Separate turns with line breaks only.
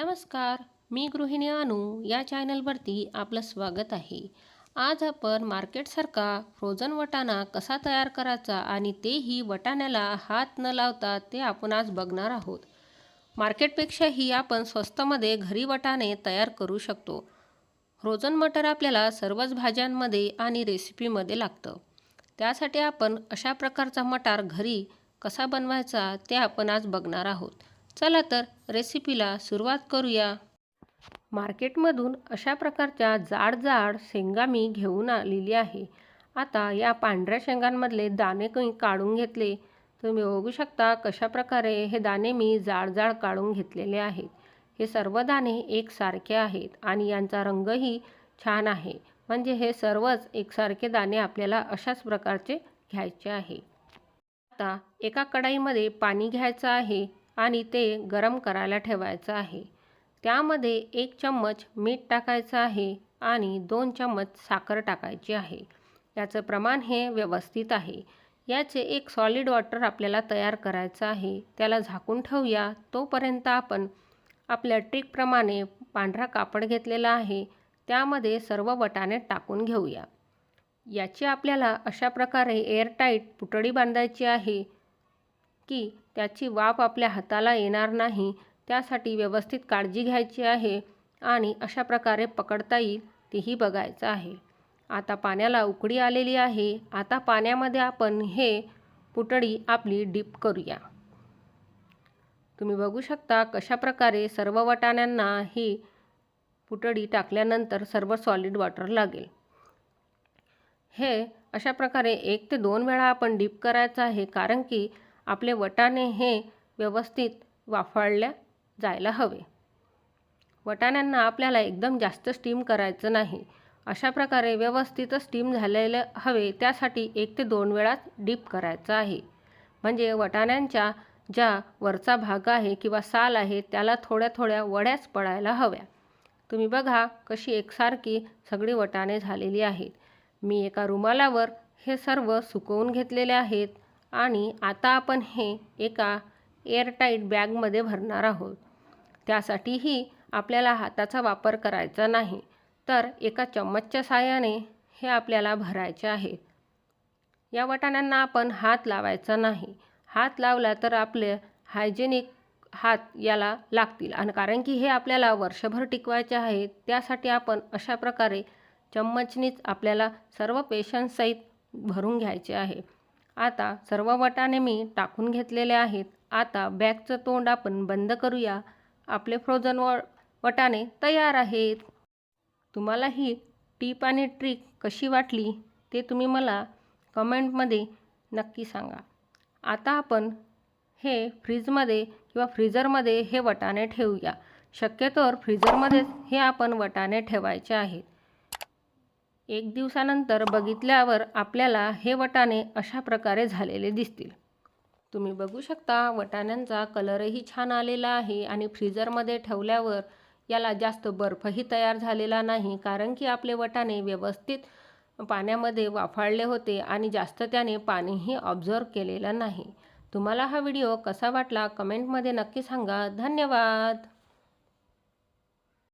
नमस्कार मी गृहिणी अनु या चॅनलवरती आपलं स्वागत आहे. आज आपण मार्केटसारखा फ्रोझन वटाणा कसा तयार करायचा आणि तेही वटाण्याला हात न लावता ते आपण आज बघणार आहोत. मार्केटपेक्षाही आपण स्वस्तमध्ये घरी वटाणे तयार करू शकतो. फ्रोझन मटर आपल्याला सर्वच भाज्यांमध्ये आणि रेसिपीमध्ये लागतं. त्यासाठी आपण अशा प्रकारचा मटार घरी कसा बनवायचा ते आपण आज बघणार आहोत. चला तर रेसिपीला सुरुवात करूया. मार्केटमधून अशा प्रकारच्या जाड जाड शेंगा मी घेऊन आलेली आहे. आता या पांढऱ्या शेंगांमधले दाणे कमी काढून घेतले. तुम्ही बघू शकता कशा प्रकारे हे दाणे मी जाड जाड काढून घेतलेले आहेत. हे सर्व दाणे एकसारखे आहेत आणि यांचा रंगही छान आहे. म्हणजे हे सर्वच एकसारखे दाणे आपल्याला अशाच प्रकारचे घ्यायचे आहे. आता एका कढाईमध्ये पाणी घ्यायचं आहे. आणि ते गरम करायला ठेवायचं आहे. त्यामध्ये एक चम्मच मीठ टाकायचं आहे आणि दोन चम्मच साखर टाकायची आहे. याचं प्रमाण हे व्यवस्थित आहे. याचे एक सॉलिड वॉटर आपल्याला तयार करायचं आहे. त्याला झाकून ठेवूया. तोपर्यंत आपण आपल्या ट्रिकप्रमाणे पांढरा कापड घेतलेला आहे. त्यामध्ये सर्व वटाणे टाकून घेऊया. याची आपल्याला अशा प्रकारे एअरटाईट पुतळी बांधायची आहे. की त्याची वाफ आपल्या हाताला येणार नाही त्यासाठी व्यवस्थित काळजी घ्यायची आहे आणि अशा प्रकारे पकडता येईल तेही बघायचं आहे. आता पाण्याला उकडी आलेली आहे. आता पाण्यामध्ये आपण हे पुटडी आपली डीप करूया. तुम्ही बघू शकता कशा प्रकारे सर्व वटाण्यांना ही पुटळी टाकल्यानंतर सर्व सॉलिड वॉटर लागेल. हे अशा प्रकारे एक ते दोन वेळा आपण डीप करायचं आहे कारण की आपले वटाणे हे व्यवस्थित वाफाळल्या जायला हवे. वटाण्यांना आपल्याला एकदम जास्त स्टीम करायचं नाही. अशा प्रकारे व्यवस्थित स्टीम झालेलं हवे त्यासाठी एक ते दोन वेळा डीप करायचं आहे. म्हणजे वटाण्यांच्या ज्या वरचा भाग आहे किंवा साल आहे त्याला थोड्या थोड्या वड्याच पडायला हव्या. तुम्ही बघा कशी एकसारखी सगळी वटाणे झालेली आहेत. मी एका रुमालावर हे सर्व सुकवून घेतलेले आहेत. आणि आता आपण हे एका एअरटाईट बॅगमध्ये भरणार आहोत. त्यासाठीही आपल्याला हाताचा वापर करायचा नाही. तर एका चम्मचच्या साहाय्याने हे आपल्याला भरायचे आहे. या वाटाण्यांना आपण हात लावायचा नाही. हात लावला तर आपले हायजेनिक हात याला लागतील. आणि कारण की हे आपल्याला वर्षभर टिकवायचे आहे त्यासाठी आपण अशा प्रकारे चम्मचनीच आपल्याला सर्व पेशंटसहित भरून घ्यायचे आहे. आता सर्व वटाने मी टाकून घेतलेले आहेत. आता बॅगचं तोंड आपण बंद करूया. आपले फ्रोझन व वटाने तयार आहेत. तुम्हाला ही टीप आणि ट्रिक कशी वाटली ते तुम्ही मला कमेंटमध्ये नक्की सांगा. आता आपण हे फ्रीजमध्ये किंवा फ्रीजरमध्ये हे वटाणे ठेवूया. शक्यतोवर फ्रीजरमध्येच हे आपण वटाणे ठेवायचे आहेत. एक दिवसानंतर बघितल्यावर आपल्याला हे वटाणे अशा प्रकारे झालेले दिसतील. तुम्ही बघू शकता वटाण्यांचा कलरही छान आलेला आहे आणि फ्रीजरमध्ये ठेवल्यावर याला जास्त बर्फही तयार झालेला नाही कारण की आपले वटाणे व्यवस्थित पाण्यामध्ये वाफाळले होते आणि जास्त त्याने पाणीही ऑब्झर्व केलेलं नाही. तुम्हाला हा व्हिडिओ कसा वाटला? कमेंटमध्ये नक्की सांगा. धन्यवाद!